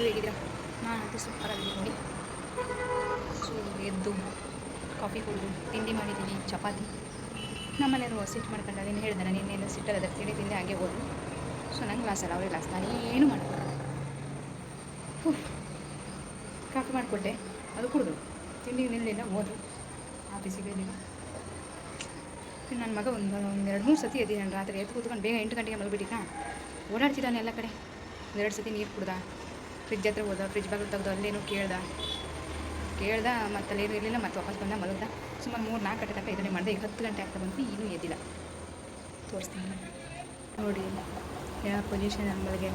ಎಲ್ಲರೂ ಹೇಗಿದ್ದೀರಾ ನಾನಂತೂ ಸೂಪರ್ ಆಗಿದೆ ನೋಡಿ. ಸೊ ಎದ್ದು ಕಾಫಿ ಕುಡಿದು ತಿಂಡಿ ಮಾಡಿದ್ದೀನಿ ಚಪಾತಿ. ನಮ್ಮನೆಯವರು ಸಿಟ್ಟು ಮಾಡ್ಕೊಂಡು ನೀನು ಹೇಳಿದೆ ನಾನು ಇನ್ನೇನು ಸಿಟ್ಟಲ್ಲ ತಿಂಡಿ ತಿಂಡಿ ಹಾಗೆ ಹೋದ್ರು ಸೊ ನಂಗೆ ಲಾಸ್ ಅಲ್ಲ ಅವ್ರಿಗೆ ಲಾಸ್ ನಾನು ಏನು ಮಾಡ್ಕೊಡಲ್ಲ ಕಾಫಿ ಮಾಡಿಕೊಟ್ಟೆ, ಅದು ಕುಡಿದು. ತಿಂಡಿ ನಿಲ್ಲಿಲ್ಲ ಹೋದ್ರು. ಆಫೀಸಿಗೆ ಇರಲಿಲ್ಲ ನನ್ನ ಮಗ ಒಂದು ಒಂದು ಎರಡು, ಮೂರು ಸತಿ ಎದ್ದಿದ್ದಾನೆ ರಾತ್ರಿ ಎದ್ದು ಕೂತ್ಕೊಂಡು ಬೇಗ ಎಂಟು ಗಂಟೆಗೆ ಮಲಗಿಬಿಟ್ಟಿನ ಓಡಾಡ್ತಿದ್ದಾನೆ ಎಲ್ಲ ಕಡೆ. ಒಂದೆರಡು ಸತಿ ನೀರು ಕುಡ್ದ. ಫ್ರಿಜ್ ಹತ್ರ ಹೋದ ಫ್ರಿಜ್ ಬಾಗಿಲು ತೆಗ್ದು ಅಲ್ಲೇನು ಕೇಳ್ದ. ಕೇಳ್ದ ಮತ್ತೆ ಅಲ್ಲೇನು ಇರಲಿಲ್ಲ, ಮತ್ತೆ ವಾಪಸ್ ಬಂದ, ಮಲಗ್ದ. ಸುಮಾರು ಮೂರು, ನಾಲ್ಕು ಗಂಟೆ ತನಕ ಇದನ್ನೇ ಮಾಡಿದೆ. ಈಗ ಹತ್ತು ಗಂಟೆ ಆಗ್ತಾ ಬಂತು, ಇನ್ನೂ ಎದ್ದಿಲ್ಲ. ತೋರಿಸ್ತೀನಿ ನೋಡಿ, ಯಾವ ಪೊಸಿಷನ್ ಮಲಗೆ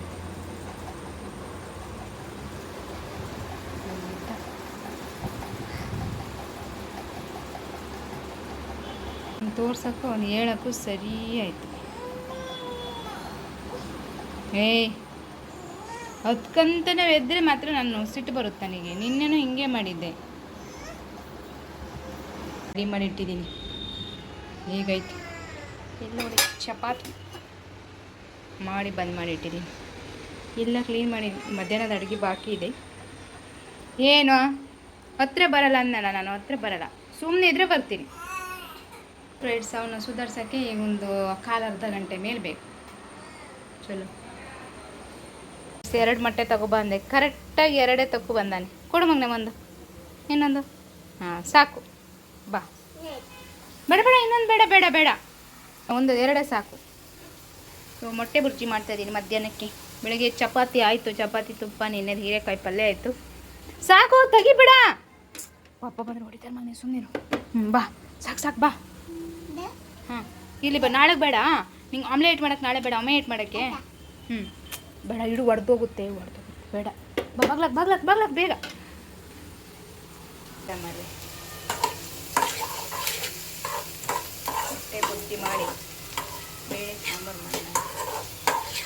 ತೋರ್ಸೋಕ್ಕೂ ಅವ್ನು ಹೇಳೋಕ್ಕೂ ಸರಿ ಆಯಿತು. ಏಯ್. ಅದಕ್ಕಂತನೇ ಎದ್ದರೆ ಮಾತ್ರ ನಾನು ಸಿಟ್ಟು ಬರುತ್ತೆ ನನಗೆ. ನಿನ್ನೆನೂ ಹಿಂಗೆ ಮಾಡಿದ್ದೆ. ರೆಡಿ ಮಾಡಿಟ್ಟಿದ್ದೀನಿ ಹೇಗೈತೆ ಇಲ್ಲಿ ನೋಡಿ ಚಪಾತಿ. ಮಾಡಿ ಬಂದ್ ಮಾಡಿಟ್ಟಿದ್ದೀನಿ ಎಲ್ಲ ಕ್ಲೀನ್ ಮಾಡಿ ಮಧ್ಯಾಹ್ನದ ಅಡುಗೆ ಬಾಕಿ ಇದೆ. ಏನು? ಹತ್ರ ಬರಲ್ಲ ಅನ್ನಲ್ಲ ನಾನು ಹತ್ರ ಬರಲ್ಲ. ಸುಮ್ಮನೆ ಇದ್ರೆ ಬರ್ತೀನಿ. ಫ್ರೈಡ್ಸ್ ಅವನ್ನ ಸುಧಾರ್ಸೋಕ್ಕೆ ಈಗ ಒಂದು ಕಾಲು ಅರ್ಧ ಗಂಟೆ ಮೇಲೆ ಬೇಕು. ಚಲೋ. ಎರಡು ಮೊಟ್ಟೆ ತಗೊಬಂದೆ ಕರೆಕ್ಟಾಗಿ ಎರಡೇ ತಗೊ ಬಂದಾನೆ. ಕೊಡು ಮಗನೆ ಒಂದು. ಇನ್ನೊಂದು. ಹಾಂ, ಸಾಕು. ಬಾ. ಬೇಡ ಬೇಡ, ಇನ್ನೊಂದು ಬೇಡ ಬೇಡ ಬೇಡ. ಒಂದು, ಎರಡೇ ಸಾಕು. ಮೊಟ್ಟೆ ಬುರ್ಜಿ ಮಾಡ್ತಾಯಿದ್ದೀನಿ ಮಧ್ಯಾಹ್ನಕ್ಕೆ. ಬೆಳಗ್ಗೆ ಚಪಾತಿ ಆಯಿತು, ಚಪಾತಿ ತುಪ್ಪ, ನಿನ್ನೆ ಹೀರೆಕಾಯಿ ಪಲ್ಯ ಆಯಿತು. ಸಾಕು, ತೆಗಿಬೇಡ. ಪಾಪ ಬಂದ್ರೆ ಹೊಡಿತಾರೆ ಮನೆ ಸುಮ್ಮನೆ ಹ್ಞೂ ಬಾ. ಸಾಕು ಸಾಕು, ಬಾ. ಹಾಂ, ಇಲ್ಲಿ ಬಾ, ನಾಳೆಗೆ ಬೇಡ. ನಿಂಗೆ ಆಮ್ಲೆಟ್ ಮಾಡೋಕ್ಕೆ ನಾಳೆ ಬೇಡ ಆಮ್ಲೆಟ್ ಮಾಡೋಕ್ಕೆ. ಹ್ಞೂ ಬೇಡ ಇಡು ಒಡೆದೋಗುತ್ತೆ ಒಡೆದೋಗುತ್ತೆ ಬೇಡ. ಬಾ ಬಾಗ್ಲಕ್ ಬಾಗ್ಲಕ್ ಬಾಗ್ಲಕ್ ಬೇಗ. ಮಾಡಿ ಮೊಟ್ಟೆ ಬುದ್ಧಿ ಮಾಡಿ. ಬೇಳೆ ಸಾಂಬಾರು ಮಾಡಿ.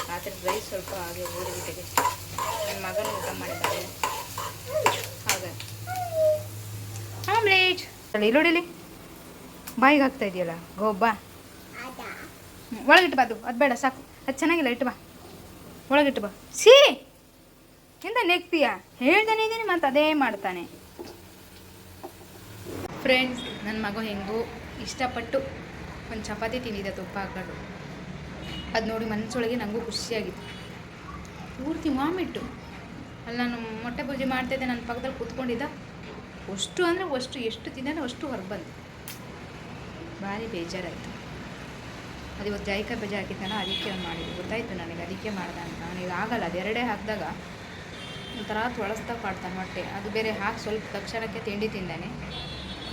ರಾತ್ರಿ ರೈಸ್ ಸ್ವಲ್ಪ ಹಾಗೆ ಓಡಿಬಿಟ್ಟಿದೆ ನನ್ನ ಮಗನ ಊಟ ಮಾಡಿದ್ದಾರೆ ಹಾಗೆ. ಆಮ್ಲೇಟ್. ಈರುಳ್ಳಿಲಿ ಬಾಯಿಗೆ ಹಾಕ್ತಾ ಇದೆಯಲ್ಲ? ಗೊಬ್ಬ ಒಳಗಿಟ್ಟು ಬಾ ಅದು ಅದು ಬೇಡ ಸಾಕು. ಅದು ಚೆನ್ನಾಗಿಲ್ಲ ಇಟ್ಟು ಬಾ. ಒಳಗಿಟ್ಟು ಬಾ. ಸಿ ಎಂತ ನೆಗ್ತೀಯ ಹೇಳ್ತಾನೆ ಇದ್ದೀನಿ ಮತ್ತು ಅದೇ ಮಾಡ್ತಾನೆ. ಫ್ರೆಂಡ್ಸ್ ನನ್ನ ಮಗ ಹೆಂಗೂ ಇಷ್ಟಪಟ್ಟು ಒಂದು ಚಪಾತಿ ತಿಂದಿದ್ದೆ ತುಪ್ಪ ಹಾಕೊಂಡು. ಅದು ನೋಡಿ ಮನಸ್ಸೊಳಗೆ ನನಗೂ ಖುಷಿಯಾಗಿತ್ತು ಪೂರ್ತಿ ಮಾಮಿಟ್ಟು ಅಲ್ಲಿ ನಾನು ಮೊಟ್ಟೆ ಬುರ್ಜಿ ಮಾಡ್ತಾಯಿದ್ದೆ ನನ್ನ ಪಕ್ಕದಲ್ಲಿ ಕೂತ್ಕೊಂಡಿದ್ದ. ಅಷ್ಟು ಅಂದರೆ ಅಷ್ಟು ಎಷ್ಟು ತಿಂದಾನೆ ಅಷ್ಟು ಹೊರಗೆ ಬಂದು. ಭಾರಿ ಬೇಜಾರಾಯಿತು. ಅದು ಇವತ್ತು ಜಾಯಿಕಾಯಿ ಬಜೆ ಹಾಕಿದ್ದಾನ ಅದಕ್ಕೆ ಮಾಡಿದ್ದು. ಗೊತ್ತಾಯಿತು ನನಗೆ ಅದಕ್ಕೆ ಮಾಡ್ದೆ ಅಂತ. ನನಗೆ ಆಗಲ್ಲ, ಅದು ಎರಡೇ ಹಾಕಿದಾಗ ಒಂಥರ ತೊಳಸ್ತಾ ಕಾಡ್ತಾನೆ ಹೊಟ್ಟೆ. ಅದು ಬೇರೆ ಹಾಕಿ ಸ್ವಲ್ಪ ತಕ್ಷಣಕ್ಕೆ ತಿಂಡಿ ತಿಂದಾನೆ.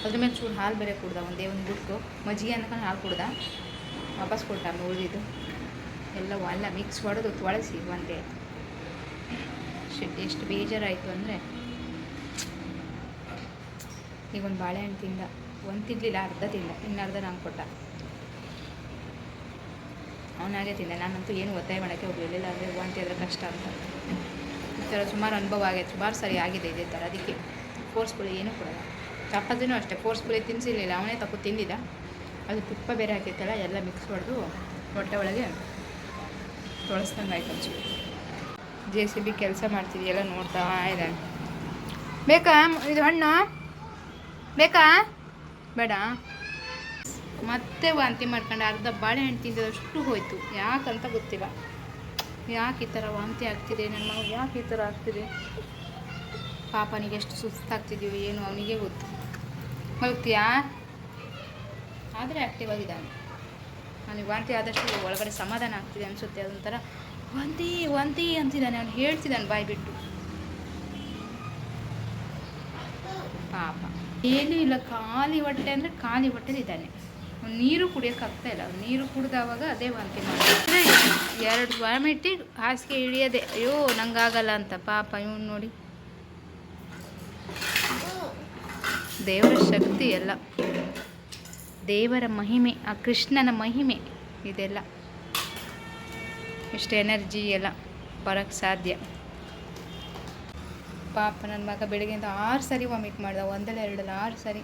ಅದ್ರ ಮೇಲೆ ಚೂರು ಹಾಲು ಬೇರೆ ಕುಡ್ದ, ಒಂದೇ ಒಂದು ಗುಟ್ಟು ಮಜ್ಜಿಗೆ ಅನ್ಕೊಂಡು ಹಾಲು ಕುಡ್ದ. ವಾಪಸ್ ಕೊಟ್ಟ ಉಳಿದಿದ್ದು. ಎಲ್ಲ ಎಲ್ಲ ಮಿಕ್ಸ್ ಹೊಡೆದು ತೊಳಸಿ ಒಂದೇ. ಶೆಟ್ಟಿ ಎಷ್ಟು ಬೇಜಾರಾಯಿತು ಅಂದರೆ. ಈಗ ಒಂದು ಬಾಳೆಹಣ್ಣು ತಿಂದ. ಒಂದು ತಿನ್ನಲಿಲ್ಲ ಅರ್ಧ ತಿಂದ. ಇನ್ನರ್ಧ ಅರ್ಧ ನಾನು ಕೊಟ್ಟ. ಅವನಾಗೆ ತಿಂದೆ ನಾನಂತೂ ಏನು ಒತ್ತಾಯ ಮಾಡೋಕ್ಕೆ ಹೋಗಲಿಲ್ಲ. ಅಂದರೆ ವಾಂತಿ ಆದರೆ ಕಷ್ಟ ಅಂತ. ಈ ಥರ ಸುಮಾರು ಅನುಭವ ಆಗೈತೆ. ಸುಮಾರು ಸರಿ ಆಗಿದೆ ಇದೇ ಥರ ಅದಕ್ಕೆ ಫೋರ್ಸ್ಗಳು ಏನೂ ಕೊಡಲ್ಲ. ಚಪಾತಿನೂ ಅಷ್ಟೇ. ಫೋರ್ಸ್ಗಳು ತಿನ್ನಿಸಿರಲಿಲ್ಲ ಅವನೇ ತಪ್ಪು ತಿಂದಿದ್ದ. ಅದು ತುಪ್ಪ ಬೇರೆ ಹಾಕಿತ್ತಲ್ಲ, ಎಲ್ಲ ಮಿಕ್ಸ್ ಹೊಡೆದು ಹೊಟ್ಟೆ ಒಳಗೆ ತೊಳಸ್ದಂಗೆ ಆಯ್ತು ಜೆ ಸಿ ಬಿ ಕೆಲಸ ಮಾಡ್ತಿದೆಯಲ್ಲ, ನೋಡ್ತಾ ಇದ್ದಾನೆ ಬೇಕಾ? ಇದು ಹಣ್ಣು? ಬೇಕಾ? ಬೇಡ. ಮತ್ತೆ ವಾಂತಿ ಮಾಡ್ಕೊಂಡು ಅರ್ಧ ಬಾಳೆಹಣ್ಣು ತಿಂದಿದಷ್ಟು ಹೋಯ್ತು. ಯಾಕಂತ ಗೊತ್ತಿಲ್ಲ. ಯಾಕೆ ಈ ಥರ ವಾಂತಿ ಆಗ್ತಿದೆ? ನನ್ನ ಯಾಕೆ ಈ ಥರ ಆಗ್ತಿದೆ? ಪಾಪನಿಗೆ ಎಷ್ಟು ಸುಸ್ತಾಗ್ತಿದ್ದೀವಿ ಏನು ಅವನಿಗೆ ಗೊತ್ತು. ಮಲಗ್ತೀಯಾ ಆದರೆ ಆ್ಯಕ್ಟಿವ್ ಆಗಿದ್ದಾನೆ. ಅವನಿಗೆ ವಾಂತಿ ಆದಷ್ಟು ಒಳಗಡೆ ಸಮಾಧಾನ ಆಗ್ತಿದೆ ಅನಿಸುತ್ತೆ. ಅದೊಂಥರ ವಾಂತಿ ವಾಂತಿ ಅಂತಿದ್ದಾನೆ. ಅವ್ನು ಹೇಳ್ತಿದ್ದಾನೆ ಬಾಯಿ ಬಿಟ್ಟು. ಪಾಪ. ಏನೂ ಇಲ್ಲ. ಖಾಲಿ ಹೊಟ್ಟೆ ಅಂದರೆ ಖಾಲಿ ಹೊಟ್ಟೆಲಿ ಇದ್ದಾನೆ ಅವ್ನು ನೀರು ಕುಡಿಯೋಕ್ಕಾಗ್ತಾ ಇಲ್ಲ. ನೀರು ಕುಡ್ದವಾಗ ಅದೇ ವಾಂತಿ ಮಾಡಿದ್ರೆ ಎರಡು ವಾಮಿಟಿ ಹಾಸಿಗೆ ಇಳಿಯೋದೆ ಅಯ್ಯೋ, ನಂಗಾಗಲ್ಲ ಅಂತ ಪಾಪ ಇವನು ನೋಡಿ. ದೇವರ ಶಕ್ತಿ ಎಲ್ಲ. ದೇವರ ಮಹಿಮೆ, ಆ ಕೃಷ್ಣನ ಮಹಿಮೆ ಇದೆಲ್ಲ. ಇಷ್ಟು ಎನರ್ಜಿ ಎಲ್ಲ ಬರೋಕ್ಕೆ ಸಾಧ್ಯ. ಪಾಪ ನನ್ನ ಮಗ ಬೆಳಗ್ಗೆಯಿಂದ ಆರು ಸರಿ ವಾಮಿಟ್ ಮಾಡ್ದ, ಒಂದಲ್ಲ ಎರಡಲ್ಲ, ಆರು ಸರಿ.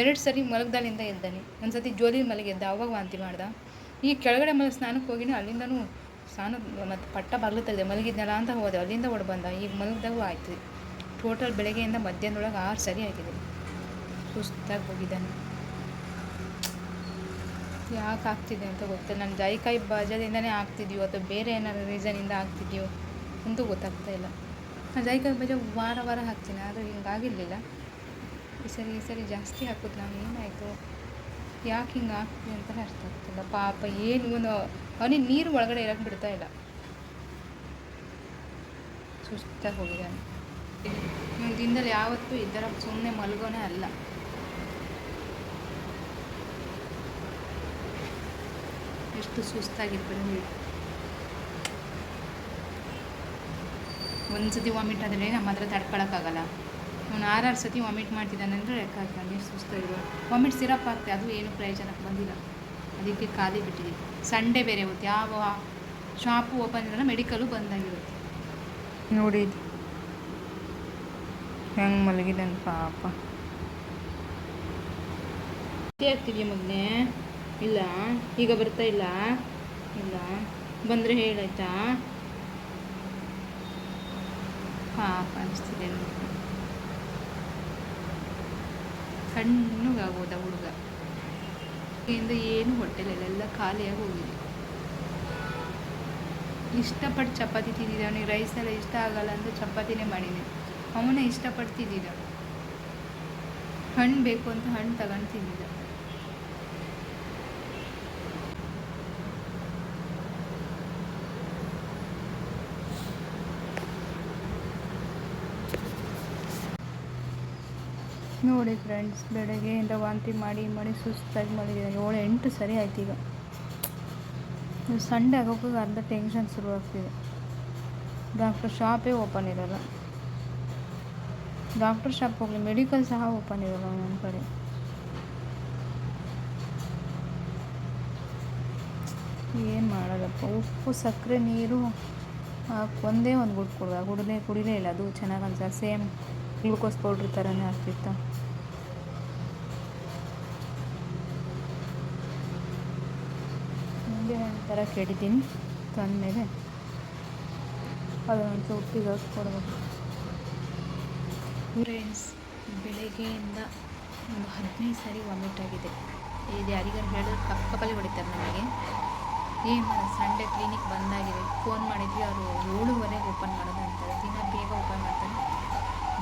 ಎರಡು ಸರಿ ಮಲಗ್ದಲ್ಲಿಂದ ಎದ್ದಾನೆ. ಒಂದು ಸತಿ ಜೋಲಿ ಮಲಗೆದ್ದ ಅವಾಗ ವಾಂತಿ ಮಾಡ್ದ. ಈ ಕೆಳಗಡೆ ಮಲಗಿ ಸ್ನಾನಕ್ಕೆ ಹೋಗಿನ, ಅಲ್ಲಿಂದನೂ ಸ್ನಾನ ಮತ್ತು ಪಟ್ಟ ಬಾಗಿಲು ಮಲಗಿದ್ನಲ್ಲ ಅಂತ ಹೋದೆ. ಅಲ್ಲಿಂದ ಓಡಿ ಬಂದ ಈಗ ಮಲಗಿದಾಗೂ ಆಯ್ತು. ಟೋಟಲ್ ಬೆಳಗ್ಗೆಯಿಂದ ಮಧ್ಯಾಹ್ನದೊಳಗೆ ಆರು ಸರಿ ಆಗಿದೆ. ಸುಸ್ತಾಗಿ ಹೋಗಿದ್ದಾನೆ. ಯಾಕೆ ಆಗ್ತಿದೆ ಅಂತ ಗೊತ್ತಿಲ್ಲ. ನಾನು ಜಾಯಿಕಾಯಿ ಬಜಾದಿಂದನೇ ಆಗ್ತಿದ್ಯೋ, ಅಥವಾ ಬೇರೆ ಏನಾದ್ರು ರೀಸನಿಂದ ಆಗ್ತಿದ್ಯೋ ಅಂತೂ ಗೊತ್ತಾಗ್ತಾ ಇಲ್ಲ. ನಾನು ಜಾಯಿಕಾಯಿ ಬಜ ವಾರ ವಾರ ಹಾಕ್ತೀನಿ, ಆದರೆ ಹಿಂಗಾಗಿರಲಿಲ್ಲ ಸರಿ ಸರಿ ಜಾಸ್ತಿ ಹಾಕೋದು ನಾವು ಏನಾಯಿತು? ಯಾಕೆ ಹಿಂಗೆ ಹಾಕ್ತೀವಿ ಅಂತ ಅರ್ಥ ಆಗ್ತಿಲ್ಲ. ಪಾಪ ಏನು ಅವನಿಗೆ ನೀರು ಒಳಗಡೆ ಇರಕ್ಕೆ ಬಿಡ್ತಾ ಇಲ್ಲ. ಸುಸ್ತಾಗಿ ಹೋಗಿದ್ದಾನೆ ಇವನು ದಿನದಲ್ಲಿ ಯಾವತ್ತೂ ಈ ಥರ ಸುಮ್ಮನೆ ಮಲಗೋನೇ ಅಲ್ಲ. ಎಷ್ಟು ಸುಸ್ತಾಗಿರ್ಬೋದು ಹೇಳಿ. ಒಂದು ಸತಿ ವಾಮಿಟ್ ಆದರೆ ನಮ್ಮ ಹತ್ರ ತಡ್ಕೊಳಕ್ಕಾಗಲ್ಲ ಅವ್ನು ಆರಾರು ಸತಿ ವಾಮಿಟ್ ಮಾಡ್ತಿದ್ದಾನೆ ಅಂದರೆ ಲೆಕ್ಕ ಹಾಕ್ತಾನೆ ಸುಸ್ತಾ ಸುಸ್ತಾಗಿರೋ ವಾಮಿಟ್ ಸಿರಪ್ ಹಾಕ್ತೆ ಅದು ಏನು ಪ್ರಯೋಜನಕ್ಕೆ ಬಂದಿಲ್ಲ. ಅದಕ್ಕೆ ಖಾಲಿ ಬಿಟ್ಟಿದೆ. ಸಂಡೇ ಬೇರೆ ಇವತ್ತು. ಯಾವ ಶಾಪು ಓಪನ್ ಇರೋಲ್ಲ ಮೆಡಿಕಲು ಬಂದಾಗಿರುತ್ತೆ. ನೋಡಿ ಹೆಂಗೆ ಮಲಗಿದ್ದಾನೆ ಪಾಪ. ಆಗ್ತಿದೆಯಾ ಮಗನೇ? ಇಲ್ಲ. ಈಗ ಬರ್ತಾ ಇಲ್ಲ? ಇಲ್ಲ. ಬಂದರೆ ಹೇಳಾಯ್ತಾ? ಪಾಪ ಅನಿಸ್ತಿದೆ ನೋಡಿ. ಸಣ್ಣಗಾಗೋದ ಹುಡುಗ. ಇಂದ ಏನು ಹೊಟ್ಟೆಲಿಲ್ಲ ಖಾಲಿಯಾಗಿ ಹೋಗಿದೆ. ಇಷ್ಟಪಟ್ಟು ಚಪಾತಿ ತಿಂದಿದ್ದ ಅವನಿಗೆ ರೈಸ್ ಎಲ್ಲ ಇಷ್ಟ ಆಗಲ್ಲ ಅಂತ ಚಪಾತಿನೇ ಮಾಡಿದೆ. ಅವನೇ ಇಷ್ಟಪಟ್ಟು ತಿಂದಿದ್ದ ಹಣ್ಣು ಬೇಕು ಅಂತ ಹಣ್ಣು ತಗೊಂಡು ತಿಂದಿದ್ದ. ನೋಡಿ ಫ್ರೆಂಡ್ಸ್ ಬೆಳಗ್ಗೆಯಿಂದ ವಾಂತಿ ಮಾಡಿ ಮಾಡಿ ಸುಸ್ತಾಗಿ ಮಲಗಿದ್ದಾನೆ ಏಳು ಎಂಟು ಸರಿ ಆಯ್ತು ಈಗ. ಸಂಡೆ ಸಂಡೇ ಆಗೋಕೆ ಅರ್ಧ ಟೆನ್ಷನ್ ಶುರುವಾಗ್ತಿದೆ. ಡಾಕ್ಟರ್ ಶಾಪೇ ಓಪನ್ ಇರೋಲ್ಲ. ಡಾಕ್ಟರ್ ಶಾಪ್ ಹೋಗಲಿ ಮೆಡಿಕಲ್ ಸಹ ಓಪನ್ ಇರೋಲ್ಲ ಒಂದೊಂದು ಕಡೆ. ಏನು ಮಾಡೋದಪ್ಪ ಉಪ್ಪು, ಸಕ್ಕರೆ, ನೀರು ಒಂದೇ ಒಂದು ಗುಡ್ ಕೊಡುವ ಗುಡಲೇ ಕುಡಿಲೇ ಇಲ್ಲ, ಅದು ಚೆನ್ನಾಗಿ ಅನ್ಸ ಸೇಮ್ ಗ್ಲೂಕೋಸ್ ಪೌಡ್ರ್ ಥರನೇ ಆಗ್ತಿತ್ತು ನಿಂಬೆ ಹಣ್ಣು ಥರ ಕೆಡಿದ್ದೀನಿ. ತಂದಮೇಲೆ ಅದೊಂದು ಉಪ್ಪಿಗೆ ಹಾಕ್ಕೊಡ್ಬೇಕು. ಫ್ರೆಂಡ್ಸ್ ಬೆಳಗ್ಗೆಯಿಂದ ಒಂದು ಹದಿನೈದು ಸಾರಿ ವಾಮಿಟ್ ಆಗಿದೆ. ಇದು ಯಾರಿಗಾರು ಹೇಳಿದ್ರೆ ಕಪ್ಪಲ್ಲಿ ಹೊಡಿತಾರೆ ನಮಗೆ. ಏನು ಸಂಡೇ ಕ್ಲಿನಿಕ್ ಬಂದಾಗಿದೆ. ಫೋನ್ ಮಾಡಿದ್ವಿ, ಅವರು ಏಳುವರೆಗೆ ಓಪನ್ ಮಾಡೋದು ಅಂತಾರೆ ದಿನ ಬೇಗ ಓಪನ್ ಮಾಡ್ತಾರೆ.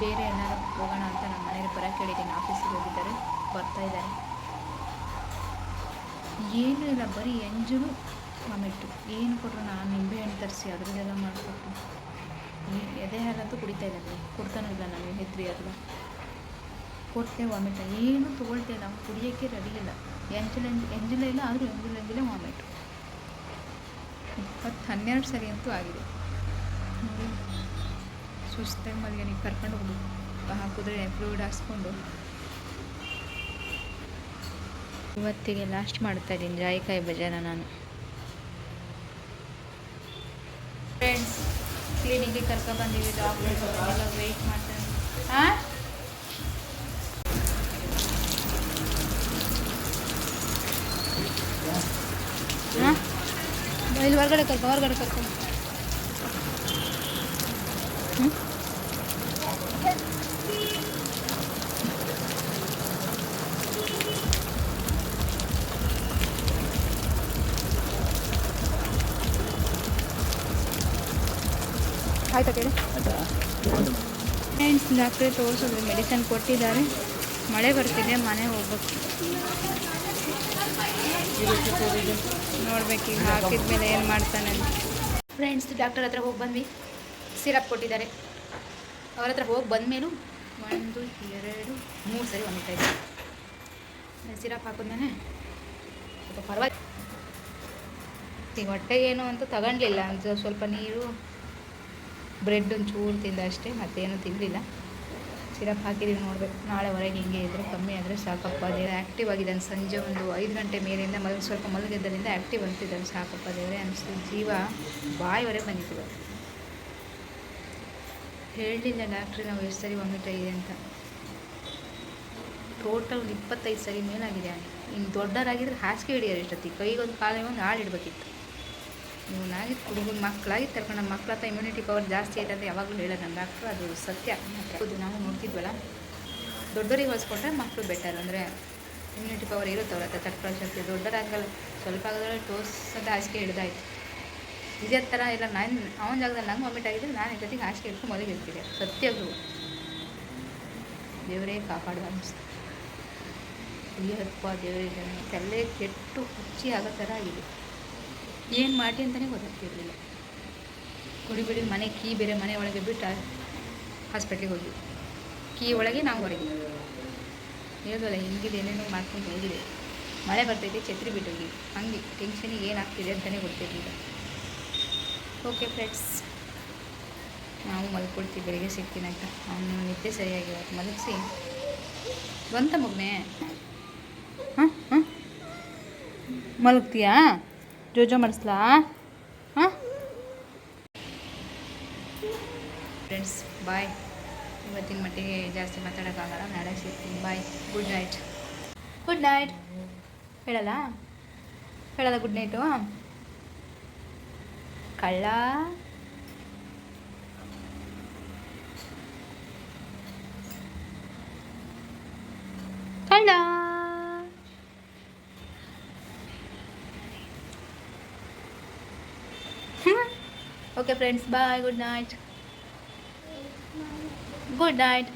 ಬೇರೆ ಏನಾದ್ರು ಹೋಗೋಣ ಅಂತ ನಮ್ಮ ಮನೇಲಿ ಬರೋಕ್ಕೆ ಹೇಳಿದ್ದೀನಿ ಆಫೀಸಿಗೆ ಹೋಗಿದ್ದಾರೆ ಬರ್ತಾಯಿದ್ದಾರೆ ಏನೂ ಇಲ್ಲ, ಬರೀ ಎಂಜಲು ವಾಮಿಟ್ಟು ಏನು ಕೊಟ್ಟರು ನಾನು ನಿಂಬೆ ಹಣ್ಣು ತರಿಸಿ ಅದರದ್ದೆಲ್ಲ ಮಾಡಿಕೊಟ್ಟು ಎದೆ ಹಾಲಂತೂ ಕುಡಿತಾ ಇಲ್ಲ ಕೊಡ್ತಾನೂ ಇಲ್ಲ ನಾನು, ಹೆದ್ರಿ ಅಲ್ಲ ಕೊಟ್ಟೆ ವಾಮಿಟ್ ಏನು ತೊಗೊಳ್ತಾ ಇಲ್ಲ ಕುಡಿಯೋಕ್ಕೆ ರೆಡಿ ಇಲ್ಲ. ಎಂಜಿಲ್ ಎಂಜ್ ಎಂಜಲೇ ಇಲ್ಲ, ಆದರೂ ಎಂಜಿಲ್, ಎಂಜಲೇ ವಾಮಿಟ್ ಇಪ್ಪತ್ತು ಹನ್ನೆರಡು ಸರಿ ಅಂತೂ ಆಗಿದೆ. ನೋಡಿ, ಸುಸ್ತಾಗಿ ಮಲ್ಗೆ ನೀವು ಕರ್ಕೊಂಡು ಹೋಗಿ. ಹಾಕಿದ್ರೆ ಫ್ಲೂಯಿಡ್ ಹಾಕ್ಸ್ಕೊಂಡು ಇವತ್ತಿಗೆ ಲಾಸ್ಟ್ ಮಾಡ್ತಾ ಇದ್ದೀನಿ ಜಾಯಿಕಾಯಿ ಬಜಾರ ನಾನು ಫ್ರೆಂಡ್ಸ್ ಕ್ಲಿನಿಕ್ಗೆ ಕರ್ಕೊಬಂದೀವಿ ಡಾಕ್ಟರ್ ಎಲ್ಲ ವೆಯ್ಟ್ ಮಾಡ್ತಾರೆ ಹಾಂ ಹಾಂ ಇಲ್ಲಿ ಹೊರಗಡೆ ಕರ್ಕೊ ಹೊರಗಡೆ ಕರ್ಕೊ ಹ್ಞೂ ಆಯ್ತಾ ಕೇಳಿ? ಫ್ರೆಂಡ್ಸ್ ಡಾಕ್ಟ್ರೆ ತೋರಿಸಿದ್ರು ಮೆಡಿಸನ್ ಕೊಟ್ಟಿದ್ದಾರೆ. ಮಳೆ ಬರ್ತಿದೆ ಮನೆ ಹೋಗ್ಬೇಕು. ನೋಡ್ಬೇಕು ಈಗ ಹಾಕಿದ ಮೇಲೆ ಏನು ಮಾಡ್ತಾನೆ ಅಂತ. ಫ್ರೆಂಡ್ಸ್ ಡಾಕ್ಟರ್ ಹತ್ರ ಹೋಗಿ ಬಂದ್ವಿ. ಸಿರಪ್ ಕೊಟ್ಟಿದ್ದಾರೆ. ಅವ್ರ ಹತ್ರ ಹೋಗಿ ಬಂದಮೇಲೂ ಒಂದು ಎರಡು ಮೂರು ಸರಿ ವಾಮಿಟ್ ಇದೆ ಸಿರಪ್ ಹಾಕಿದ್ಮೇಲೆ ಸ್ವಲ್ಪ ಪರವಾಗಿ ಹೊಟ್ಟೆ ಏನು ಅಂತ ತಗೊಂಡ್ಲಿಲ್ಲ. ಅಂತ ಸ್ವಲ್ಪ ನೀರು ಬ್ರೆಡ್ ಒಂದು ಚೂರು ತಿಂದ ಅಷ್ಟೇ ಮತ್ತೇನು ತಿನ್ನಲಿಲ್ಲ ಸಿರಪ್ ಹಾಕಿದ್ದೀವಿ ನೋಡಬೇಕು. ಹೊರಗೆ ಹಿಂಗೆ ಇದ್ದರೆ ಕಮ್ಮಿ ಆದರೆ ಸಾಕಪ್ಪ. ಅದೇ ಆ್ಯಕ್ಟಿವ್ ಆಗಿದ್ದಾನೆ. ಸಂಜೆ ಒಂದು ಐದು ಗಂಟೆ ಮೇಲಿಂದ ಮಲಗಿ, ಸ್ವಲ್ಪ ಮಲಗಿದ್ದರಿಂದ ಆ್ಯಕ್ಟಿವ್ ಅಂತಿದ್ದಾನೆ. ಸಾಕಪ್ಪ ದೇವರೇ ಅನಿಸ್ತು. ಜೀವ ಬಾಯಿವರೆಗೆ ಬಂದಿತ್ತು ಹೇಳಲಿಲ್ಲ ಡಾಕ್ಟ್ರಿ ನಾವು ಎಷ್ಟು ಸರಿ ವಾಮಿಟ್ ಆಗಿದೆ ಅಂತ. ಟೋಟಲ್ ಇಪ್ಪತ್ತೈದು ಸರಿ ಮೇಲಾಗಿದೆ ಅವನಿಗೆ ಇನ್ನು ದೊಡ್ಡರಾಗಿದ್ರೆ ಹಾಸಿಗೆ ಹಿಡಿಯೋರು ಎಷ್ಟೊತ್ತಿಗೆ ಕೈಗೊಂದು ಕಾಲಿಗೆ ಒಂದು ಹಾಳು ಇಡಬೇಕಿತ್ತು ಇವನಾಗಿ ಹುಡುಗನ ಮಕ್ಕಳಾಗಿ ತರ್ಕೊಂಡು ಮಕ್ಕಳ ಹತ್ರ ಇಮ್ಯುನಿಟಿ ಪವರ್ ಜಾಸ್ತಿ ಐತೆ ಅಂತ ಯಾವಾಗಲೂ ಹೇಳೋದು ನಮ್ಮ ಡಾಕ್ಟ್ರು ಅದು ಸತ್ಯ. ಹೌದು, ನಾವು ನೋಡ್ತಿದ್ವಲ್ಲ? ದೊಡ್ಡವರಿಗೆ ಹೋಲಿಸ್ಕೊಂಡ್ರೆ ಮಕ್ಕಳು ಬೆಟರ್ ಅಂದರೆ ಇಮ್ಯುನಿಟಿ ಪವರ್ ಇರುತ್ತೆ ಅವ್ರ ಹತ್ರ ತಡ್ಕೊಳ್ಳೋ ಶಕ್ತಿ. ದೊಡ್ಡದಾಗಲ್ಲ ಸ್ವಲ್ಪ ಆಗೋದ್ರಲ್ಲಿ ಟೋಸ್ ಅಂತ ಹಾಸಿಗೆ ಹಿಡ್ದಾಯ್ತು. ಇದೇ ಥರ ಇಲ್ಲ ನಾನು, ಅವನ ಜಾಗದಲ್ಲಿ ನಂಗೆ ವಾಮಿಟ್ ಆಗಿದ್ರೆ ನಾನು ಜೊತೆಗೆ ಹಾಸಿಗೆ ಹಿಡ್ಕೊಂಡು ಮಲಗಿರ್ತಿದ್ದೆ ಸತ್ಯಗಳು ದೇವರೇ ಕಾಪಾಡುವ ಅನಿಸ್ತು. ಅಯ್ಯಪ್ಪ ದೇವರೇ ತಲೆ ಕೆಟ್ಟು ಹುಚ್ಚಿ ಆಗೋ ಥರ ಆಗಿದೆ ಏನು ಮಾಡಿ ಅಂತಲೇ ಗೊತ್ತಾಗ್ತಿರಲಿಲ್ಲ. ಕುಡಿಬಿಡಿ ಮನೆ, ಕೀ ಬೇರೆ ಮನೆ ಒಳಗೆ ಬಿಟ್ಟು ಹಾಸ್ಪಿಟ್ಲಿಗೆ ಹೋಗಿ ಕೀ ಒಳಗೆ ನಾವು ಹೊರಗೆ. ಹೇಳ್ದಲ್ಲ, ಹಿಂಗಿದೆ, ಏನೇನೋ ಮಾಡ್ಕೊಂಡು ಹೋಗಿದೆ. ಮಳೆ ಬರ್ತೈತೆ, ಛತ್ರಿ ಬಿಟ್ಟೋಗಿ. ಹಂಗೆ ಟೆನ್ಷನಿಗೆ ಏನಾಗ್ತಿದೆ ಅಂತಲೇ ಗೊತ್ತಿರಲಿಲ್ಲ. ಓಕೆ ಫ್ರೆಂಡ್ಸ್ ನಾವು ಮಲ್ಕೊಳ್ತೀವಿ ಬೆಳಿಗ್ಗೆ ಸಿಗ್ತೀನಿ ಅಂತ ಅವನು ನಿದ್ದೆ ಸರಿಯಾಗಿ ಅವತ್ತು ಮಲಗಿಸಿ. ಬಂತ ಮಗನೇ? ಹಾಂ ಹಾಂ? ಮಲಗ್ತೀಯಾ? ಜೋಜೋ ಮಾಡಿಸ್ಲಾ? ಹಾಂ? ಫ್ರೆಂಡ್ಸ್ ಬಾಯ್ ಇವತ್ತಿನ ಮಟ್ಟಿಗೆ ಜಾಸ್ತಿ ಮಾತಾಡೋಕ್ಕಾಗಲ್ಲ. ನಾಳೆ ಸಿಗ್ತೀನಿ. Bye good night good night ಹೇಳಲ್ಲ? ಹೇಳಲ್ಲ ಗುಡ್ ನೈಟು ಕಳ್ಳ? ಕಳ್ಳ? Okay friends bye good night good night